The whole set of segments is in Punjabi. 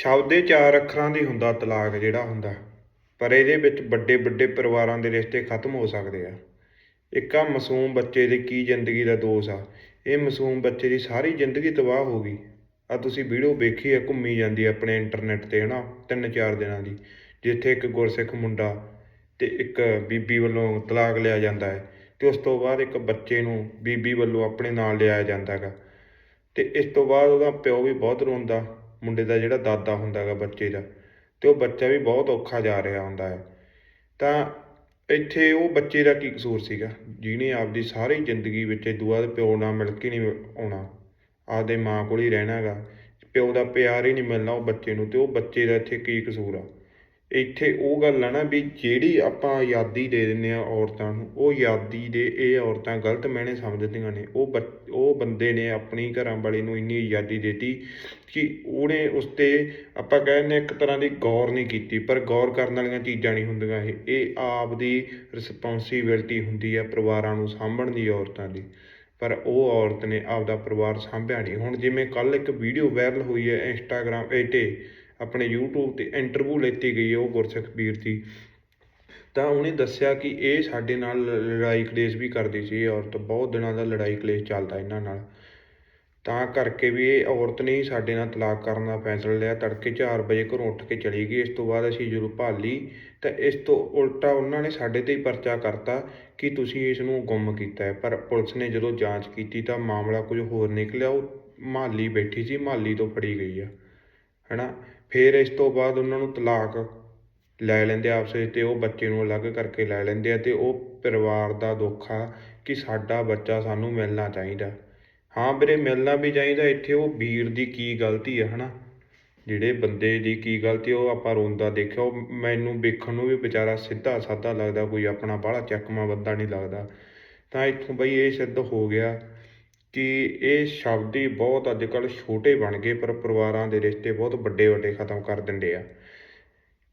ਸ਼ਬਦ ਦੇ ਚਾਰ ਅੱਖਰਾਂ ਦੀ ਹੁੰਦਾ ਤਲਾਕ ਜਿਹੜਾ ਹੁੰਦਾ। ਪਰ ਇਹਦੇ ਵਿੱਚ ਵੱਡੇ ਵੱਡੇ ਪਰਿਵਾਰਾਂ ਦੇ ਰਿਸ਼ਤੇ ਖਤਮ ਹੋ ਸਕਦੇ ਆ। ਇੱਕ ਆ ਮਾਸੂਮ ਬੱਚੇ ਦੀ ਕੀ ਜ਼ਿੰਦਗੀ ਦਾ ਦੋਸ਼ ਆ। ਇਹ ਮਾਸੂਮ ਬੱਚੇ ਦੀ ਸਾਰੀ ਜ਼ਿੰਦਗੀ ਤਬਾਹ ਹੋ ਗਈ। ਆ ਤੁਸੀਂ ਵੀਡੀਓ ਵੇਖੀ ਆ, ਘੁੰਮੀ ਜਾਂਦੀ ਆਪਣੇ ਇੰਟਰਨੈਟ ਤੇ, ਹਨਾ? ਤਿੰਨ ਚਾਰ ਦਿਨਾਂ ਦੀ, ਜਿੱਥੇ ਇੱਕ ਗੁਰਸਿੱਖ ਮੁੰਡਾ ਤੇ ਇੱਕ ਬੀਬੀ ਵੱਲੋਂ ਤਲਾਕ ਲਿਆ ਜਾਂਦਾ ਹੈ ਤੇ ਉਸ ਤੋਂ ਬਾਅਦ ਇੱਕ ਬੱਚੇ ਨੂੰ ਬੀਬੀ ਵੱਲੋਂ ਆਪਣੇ ਨਾਲ ਲਿਆਇਆ ਜਾਂਦਾ ਹੈਗਾ। ਤੇ ਇਸ ਤੋਂ ਬਾਅਦ ਉਹਦਾ ਪਿਓ ਵੀ ਬਹੁਤ ਰੋਂਦਾ। ਮੁੰਡੇ ਦਾ ਜਿਹੜਾ ਦਾਦਾ ਹੁੰਦਾ ਹੈਗਾ ਬੱਚੇ ਦਾ, ਤੇ ਉਹ ਬੱਚਾ ਵੀ ਬਹੁਤ ਔਖਾ ਜਾ ਰਿਹਾ ਹੁੰਦਾ ਹੈ। ਤਾਂ ਇੱਥੇ ਉਹ ਬੱਚੇ ਦਾ ਕੀ ਕਸੂਰ ਸੀਗਾ? ਜਿਹਨੇ ਆਪਦੀ ਸਾਰੀ ਜ਼ਿੰਦਗੀ ਵਿੱਚ ਇਹ ਦੁਆ ਪਿਓ ਨਾਲ ਮਿਲ ਕੇ ਨਹੀਂ ਆਉਣਾ, ਆਪਦੇ ਮਾਂ ਕੋਲ ਹੀ ਰਹਿਣਾ ਹੈਗਾ, ਪਿਓ ਦਾ ਪਿਆਰ ਹੀ ਨਹੀਂ ਮਿਲਣਾ ਉਹ ਬੱਚੇ ਨੂੰ, ਤੇ ਉਹ ਬੱਚੇ ਦਾ ਇੱਥੇ ਕੀ ਕਸੂਰ ਆ? ਇੱਥੇ ਉਹ ਗੱਲ ਹੈ ਨਾ ਵੀ ਜਿਹੜੀ ਆਪਾਂ ਆਜ਼ਾਦੀ ਦੇ ਦਿੰਦੇ ਆ ਔਰਤਾਂ ਨੂੰ, ਉਹ ਆਜ਼ਾਦੀ ਦੇ ਇਹ ਔਰਤਾਂ ਗਲਤ ਮੈਨੇ ਸਮਝਦੀਆਂ ਨੇ। ਉਹ ਬੱਚ- ਉਹ ਬੰਦੇ ਨੇ ਆਪਣੀ ਘਰਾਂ ਵਾਲੀ ਨੂੰ ਇੰਨੀ ਆਜ਼ਾਦੀ ਦਿੱਤੀ ਕਿ ਉਹਨੇ ਉਸ ਤੇ ਆਪਾਂ ਕਹਿੰਦੇ ਇੱਕ ਤਰ੍ਹਾਂ ਦੀ ਗੌਰ ਨਹੀਂ ਕੀਤੀ, ਪਰ ਗੌਰ ਕਰਨ ਵਾਲੀਆਂ ਚੀਜ਼ਾਂ ਨਹੀਂ ਹੁੰਦੀਆਂ ਇਹ। ਇਹ ਆਪ ਦੀ ਰਿਸਪੌਂਸਿਬਿਲਟੀ ਹੁੰਦੀ ਹੈ ਪਰਿਵਾਰਾਂ ਨੂੰ ਸਾਂਭਣ ਦੀ ਔਰਤਾਂ ਦੀ। ਪਰ ਉਹ ਔਰਤ ਨੇ ਆਪਦਾ ਪਰਿਵਾਰ ਸਾਂਭਿਆ ਨਹੀਂ। ਹੁਣ ਜਿਵੇਂ ਕੱਲ ਇੱਕ ਵੀਡੀਓ ਵਾਇਰਲ ਹੋਈ ਹੈ ਇੰਸਟਾਗ੍ਰਾਮ, ਇਹ 'ਤੇ ਆਪਣੇ YouTube ਤੇ ਇੰਟਰਵਿਊ ਲੈਤੀ ਗਈ ਉਹ ਗੁਰਸਿੱਖ ਦੀ। ਤਾਂ ਉਹਨੇ ਦੱਸਿਆ ਕਿ ਇਹ ਸਾਡੇ ਨਾਲ ਲ- ਲੜਾਈ ਕਲੇਸ਼ ਵੀ ਕਰਦੀ ਸੀ, ਇਹ ਔਰਤ ਬਹੁਤ ਦਿਨਾਂ ਦਾ ਲੜਾਈ ਕਲੇਸ਼ ਚੱਲਦਾ ਇਹਨਾਂ ਨਾਲ। ਤਾਂ ਕਰਕੇ ਵੀ ਇਹ ਔਰਤ ਨੇ ਹੀ ਸਾਡੇ ਨਾਲ ਤਲਾਕ ਕਰਨ ਦਾ ਫੈਸਲਾ ਲਿਆ। ਤੜਕੇ 4 ਵਜੇ ਘਰੋਂ ਉੱਠ ਕੇ ਚਲੀ ਗਈ। ਇਸ ਤੋਂ ਬਾਅਦ ਅਸੀਂ ਜਦੋਂ ਭਾਲੀ, ਤਾਂ ਇਸ ਤੋਂ ਉਲਟਾ ਉਹਨਾਂ ਨੇ ਸਾਡੇ ਤੇ ਹੀ ਪਰਚਾ ਕਰਤਾ ਕਿ ਤੁਸੀਂ ਇਸ ਨੂੰ ਗੁੰਮ ਕੀਤਾ ਹੈ। ਪਰ ਪੁਲਿਸ ਨੇ ਜਦੋਂ ਜਾਂਚ ਕੀਤੀ ਤਾਂ ਮਾਮਲਾ ਕੁਝ ਹੋਰ ਨਿਕਲਿਆ। ਉਹ ਮਾਲੀ ਬੈਠੀ ਸੀ ਮਾਲੀ ਤੋਂ ਫੜੀ ਗਈ ਆ। ਹੈਨਾ? ਫਿਰ ਇਸ ਤੋਂ ਬਾਅਦ ਉਹਨਾਂ ਨੂੰ ਤਲਾਕ ਲੈ ਲੈਂਦੇ ਆਪਸ ਵਿੱਚ ਅਤੇ ਉਹ ਬੱਚੇ ਨੂੰ ਅਲੱਗ ਕਰਕੇ ਲੈ ਲੈਂਦੇ ਆ ਅਤੇ ਉਹ ਪਰਿਵਾਰ ਦਾ ਦੁੱਖ ਆ ਕਿ ਸਾਡਾ ਬੱਚਾ ਸਾਨੂੰ ਮਿਲਣਾ ਚਾਹੀਦਾ। ਹਾਂ ਵੀਰੇ, ਮਿਲਣਾ ਵੀ ਚਾਹੀਦਾ, ਇੱਥੇ ਉਹ ਵੀਰ ਦੀ ਕੀ ਗਲਤੀ ਆ, ਹਨਾ? ਜਿਹੜੇ ਬੰਦੇ ਦੀ ਕੀ ਗਲਤੀ ਉਹ ਆਪਾਂ ਰੋਂਦਾ ਦੇਖਿਆ, ਉਹ ਮੈਨੂੰ ਵੇਖਣ ਨੂੰ ਵੀ ਵਿਚਾਰਾ ਸਿੱਧਾ ਸਾਦਾ ਲੱਗਦਾ, ਕੋਈ ਆਪਣਾ ਬਾਹਲਾ ਚੱਕਮਾ ਬੰਦਾ ਨਹੀਂ ਲੱਗਦਾ। ਤਾਂ ਇੱਥੋਂ ਬਈ ਇਹ ਸਿੱਧ ਹੋ ਗਿਆ। ਕਿ ਇਹ ਸ਼ਬਦ ਹੀ ਬਹੁਤ ਅੱਜ ਕੱਲ੍ਹ ਛੋਟੇ ਬਣ ਗਏ, ਪਰ ਪਰਿਵਾਰਾਂ ਦੇ ਰਿਸ਼ਤੇ ਬਹੁਤ ਵੱਡੇ ਵੱਡੇ ਖਤਮ ਕਰ ਦਿੰਦੇ ਆ।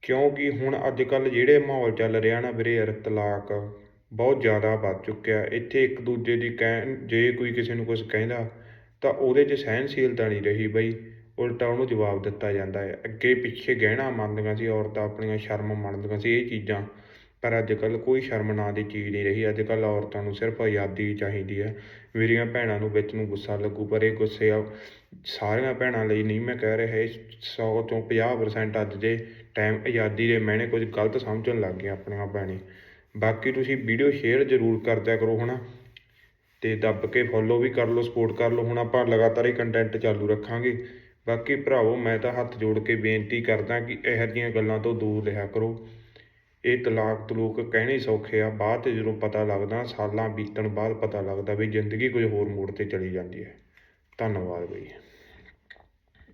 ਕਿਉਂਕਿ ਹੁਣ ਅੱਜ ਕੱਲ੍ਹ ਜਿਹੜੇ ਮਾਹੌਲ ਚੱਲ ਰਿਹਾ ਨਾ ਵੀਰੇ ਯਾਰ ਤਲਾਕ ਬਹੁਤ ਜ਼ਿਆਦਾ ਵੱਧ ਚੁੱਕਿਆ ਇੱਥੇ ਇੱਕ ਦੂਜੇ ਦੀ ਕਹਿ ਜੇ ਕੋਈ ਕਿਸੇ ਨੂੰ ਕੁਝ ਕਹਿੰਦਾ, ਤਾਂ ਉਹਦੇ 'ਚ ਸਹਿਨਸ਼ੀਲਤਾ ਨਹੀਂ ਰਹੀ ਬਈ। ਉਲਟਾ ਉਹਨੂੰ ਜਵਾਬ ਦਿੱਤਾ ਜਾਂਦਾ ਹੈ। ਅੱਗੇ ਪਿੱਛੇ ਗਹਿਣਾ ਮੰਨਦੀਆਂ ਸੀ, ਔਰਤਾਂ ਆਪਣੀਆਂ ਸ਼ਰਮ ਮੰਨਦੀਆਂ ਸੀ, ਇਹ ਚੀਜ਼ਾਂ ਪਰ ਅੱਜ ਕੱਲ੍ਹ ਕੋਈ ਸ਼ਰਮ ਨਾਂ ਦੀ ਚੀਜ਼ ਨਹੀਂ ਰਹੀ। ਅੱਜ ਕੱਲ੍ਹ ਔਰਤਾਂ ਨੂੰ ਸਿਰਫ ਆਜ਼ਾਦੀ ਚਾਹੀਦੀ ਹੈ। ਮੇਰੀਆਂ ਭੈਣਾਂ ਨੂੰ ਵਿੱਚ ਨੂੰ ਗੁੱਸਾ ਲੱਗੂ, ਪਰ ਇਹ ਗੁੱਸੇ ਆ ਸਾਰੀਆਂ ਭੈਣਾਂ ਲਈ ਨਹੀਂ। ਮੈਂ ਕਹਿ ਰਿਹਾ ਇਹ 100 ਤੋਂ 50% ਅੱਜ ਦੇ ਟਾਈਮ ਆਜ਼ਾਦੀ ਦੇ ਮੈਨੇ ਕੁਝ ਗਲਤ ਸਮਝਣ ਲੱਗ ਗਏ ਆਪਣੀਆਂ ਭੈਣੀ। ਬਾਕੀ ਤੁਸੀਂ ਵੀਡੀਓ ਸ਼ੇਅਰ ਜ਼ਰੂਰ ਕਰਦਿਆ ਕਰੋ ਹਨਾ। ਤੇ ਦੱਬ ਕੇ ਫੋਲੋ ਵੀ ਕਰ ਲਓ ਸਪੋਰਟ ਕਰ ਲਓ। ਹੁਣ ਆਪਾਂ ਲਗਾਤਾਰ ਹੀ ਕੰਟੈਂਟ ਚਾਲੂ ਰੱਖਾਂਗੇ। ਬਾਕੀ ਭਰਾਵੋ, ਮੈਂ ਤਾਂ ਹੱਥ ਜੋੜ ਕੇ ਬੇਨਤੀ ਕਰਦਾ ਕਿ ਇਹੋ ਜਿਹੀਆਂ ਗੱਲਾਂ ਤੋਂ ਦੂਰ ਰਿਹਾ ਕਰੋ। ਇਹ ਤਲਾਕ ਤਲੂਕ ਕਹਿਣੇ ਸੌਖੇ ਆ। ਬਾਅਦ 'ਤੇ ਜਦੋਂ ਪਤਾ ਲੱਗਦਾ, ਸਾਲਾਂ ਬੀਤਣ ਬਾਅਦ ਪਤਾ ਲੱਗਦਾ ਵੀ ਜ਼ਿੰਦਗੀ ਕੁਝ ਹੋਰ ਮੋੜ ਤੇ ਚਲੀ ਜਾਂਦੀ ਹੈ। ਧੰਨਵਾਦ ਬਈ।